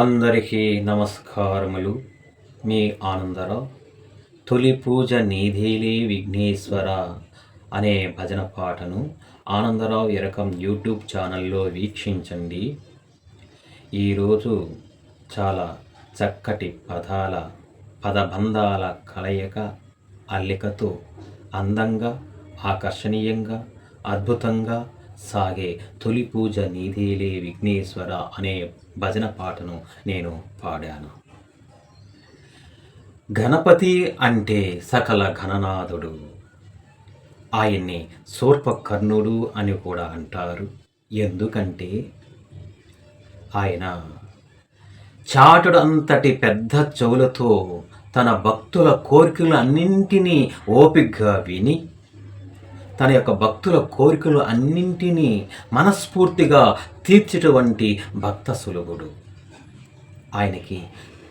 అందరికీ నమస్కారములు. మీ ఆనందరావు. తొలి పూజ నీధేలే విఘ్నేశ్వర అనే భజన పాటను ఆనందరావు ఎరకం యూట్యూబ్ ఛానల్లో వీక్షించండి. ఈరోజు చాలా చక్కటి పదాల పదబంధాల కలయిక అల్లికతో అందంగా ఆకర్షణీయంగా అద్భుతంగా సాగే తొలి పూజ నీదేలే విఘ్నేశ్వర అనే భజన పాటను నేను పాడాను. గణపతి అంటే సకల ఘననాథుడు. ఆయన్ని సూర్పకర్ణుడు అని కూడా అంటారు. ఎందుకంటే ఆయన చాటుడు అంతటి పెద్ద చెవులతో తన భక్తుల కోరికలు అన్నింటినీ ఓపికగా విని తన యొక్క భక్తుల కోరికలు అన్నింటినీ మనస్ఫూర్తిగా తీర్చేటువంటి భక్త సులువుడు. ఆయనకి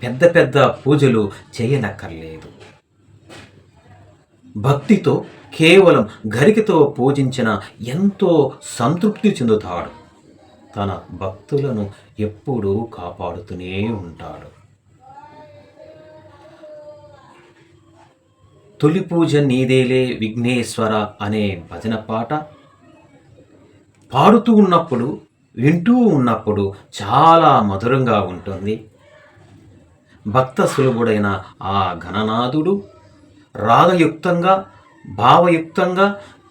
పెద్ద పెద్ద పూజలు చేయనక్కర్లేదు. భక్తితో కేవలం గరికతో పూజించిన ఎంతో సంతృప్తి చెందుతాడు. తన భక్తులను ఎప్పుడూ కాపాడుతూనే ఉంటాడు. తొలి పూజ నీదేలే విఘ్నేశ్వర అనే భజన పాట పాడుతూ ఉన్నప్పుడు వింటూ ఉన్నప్పుడు చాలా మధురంగా ఉంటుంది. భక్త సులభుడైన ఆ ఘననాథుడు రాగయుక్తంగా భావయుక్తంగా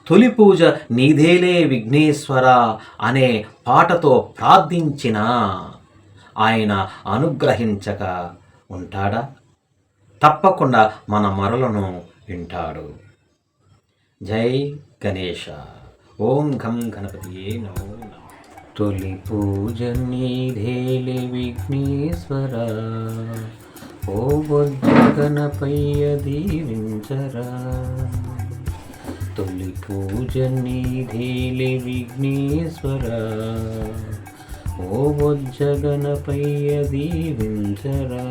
తొలి పూజ నీదేలే విఘ్నేశ్వర అనే పాటతో ప్రార్థించిన ఆయన అనుగ్రహించక ఉంటాడా? తప్పకుండా మన మరలను వింటాడు. జై గణేష ఓం ఘం గణపతియే నమో తొలి పూజ నీధేలి విఘ్నేశ్వర. ఓ బొజ్జ గణపయ్య దీవించరా తొలి పూజ నీధేలి విఘ్నేశ్వర. ఓ బొజ్జ గణపయ్య దీవించరా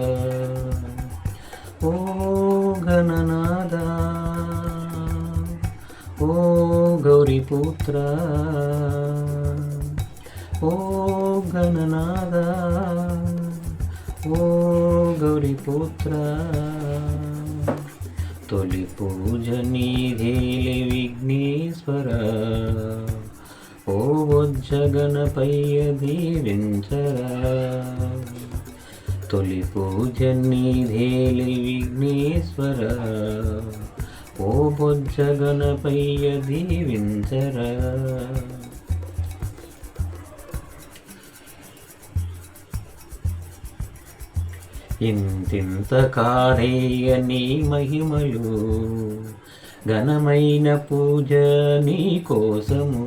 ఓ గణనా ఓ గౌరీపుత్ర. ఓ గణనాథ. ఓ గౌరీపుత్ర. తొలి పూజ నీధేలి విఘ్నేశ్వర. ఓ బొజ్జ గణపయ్య దీవించరా తొలి పూజ నీధేలి విఘ్నేశ్వర. ఓ బొజ్జ దీవించరా ఇంతింత కారేయ నీ మహిమలు ఘనమైన పూజ నీ కోసము.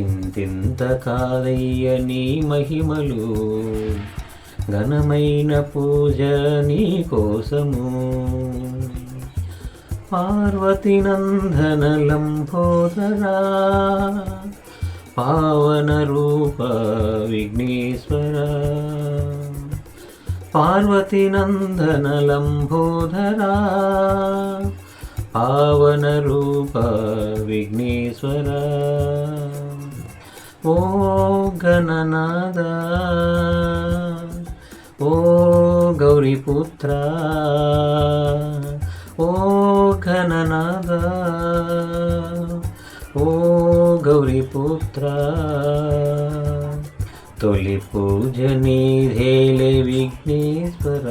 ఇంతింత కాదయ్య నీ మహిమలు ఘనమైన పూజ నీ కోసము. పార్వతి నందన లంబోదరా పావన రూప విఘ్నేశ్వర. పార్వతి నందన లంబోదరా పావన రూప విఘ్నేశ్వర ఓ ఓ గౌరీపుత్ర తొలి పూజ నీధేలే విఘ్నేశ్వర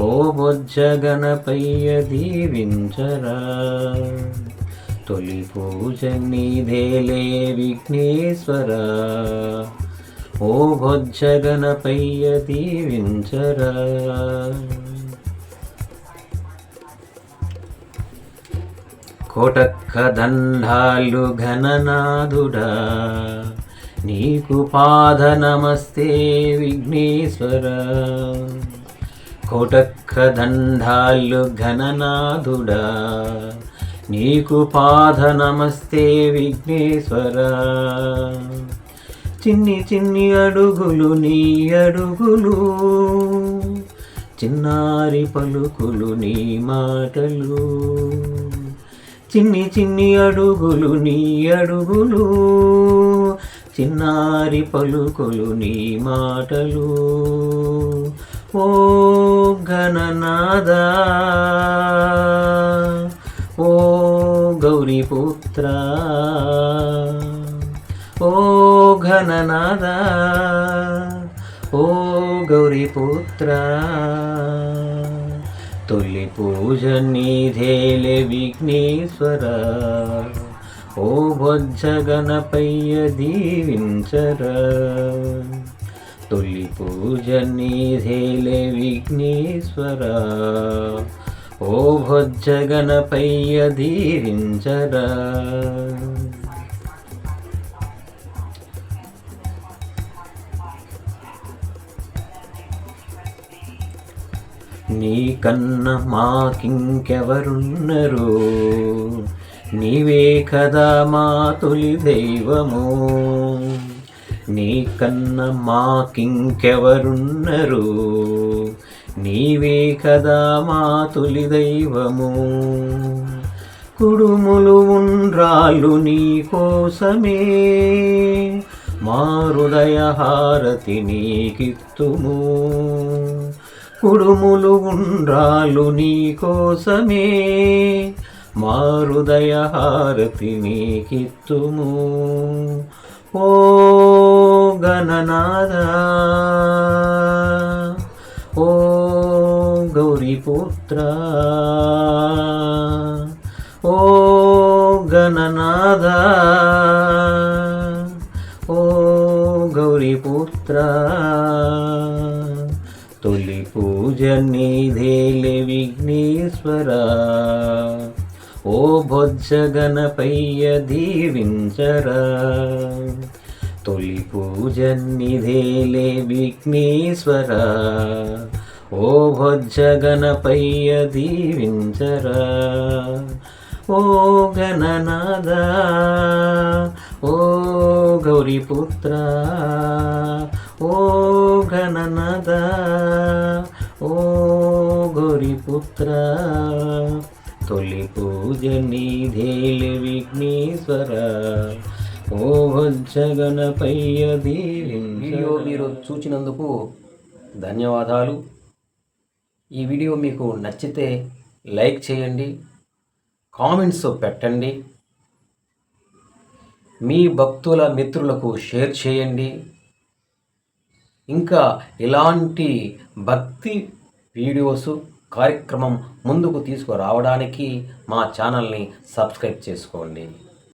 ఓ బొజ్జ గణపయ్య దీవించరా తొలి పూజ నీధేలే విఘ్నేశ్వర ఓ బొజ్జ గణపయ్య దీవించరా. కోటక్క దండాలు ఘననాథుడా నీకు పాద నమస్తే విఘ్నేశ్వర. కోటక్క దండాలు ఘననాథుడా నీకు పాద నమస్తే విఘ్నేశ్వర. చిన్ని చిన్ని అడుగులు నీ అడుగులు చిన్నారి పలుకులు నీ మాటలు. చిన్ని చిన్ని అడుగులు నీ అడుగులు చిన్నారి పలుకులు నీ మాటలు. ఓ గణనాదా ఓ గౌరీపుత్ర ఓ ఘననాదా ఓ గౌరీపుత్ర. తొలి పూజ నీధేలే విఘ్నేశ్వర ఓ బొజ్జ గణపయ్య దీవించర తొలి పూజ నీధేలే విఘ్నేశ్వర ఓ భొజ్జ గణపయ్య దీవించరా నీ కన్న మాకింకెవరున్నరు నీవే కదా మా తొలి దైవము. నీ కన్న మాకింకెవరున్నరు నీవే కదా మా తొలి దైవము. కుడుములు ఉండ్రాళ్ళు నీ కోసమే. మా హృదయ హారతి నీకిత్తుము. కుడుములు ఉండ్రాలు నీ కోసమే. మారుదయ హారతి నీకిత్తుము. ఓ గణనాద ఓ గౌరీపుత్ర ఓ గణనాద ఓ గౌరీపుత్ర. తొలి పూజ నీధేలే విఘ్నేశ్వర. ఓ బొజ్జ గణపయ్య దీవించరా. తొలి పూజ నిధేలే విఘ్నేశ్వర. ఓ భొజ్జ గణపయ్య దీవించరా. ఓ గణనాద ఓ గౌరీపుత్ర. ఓ ఘననద ఓ గౌరీపుత్ర తొలి పూజ నిధేలి విఘ్నేశ్వర ఓ భజ్జ వీడియో మీరు చూచినందుకు ధన్యవాదాలు. ఈ వీడియో మీకు నచ్చితే లైక్ చేయండి కామెంట్స్ పెట్టండి మీ భక్తుల మిత్రులకు షేర్ చేయండి. ఇంకా ఇలాంటి భక్తి వీడియోస్ కార్యక్రమం ముందుకు తీసుకురావడానికి మా ఛానల్ని సబ్స్క్రైబ్ చేసుకోండి.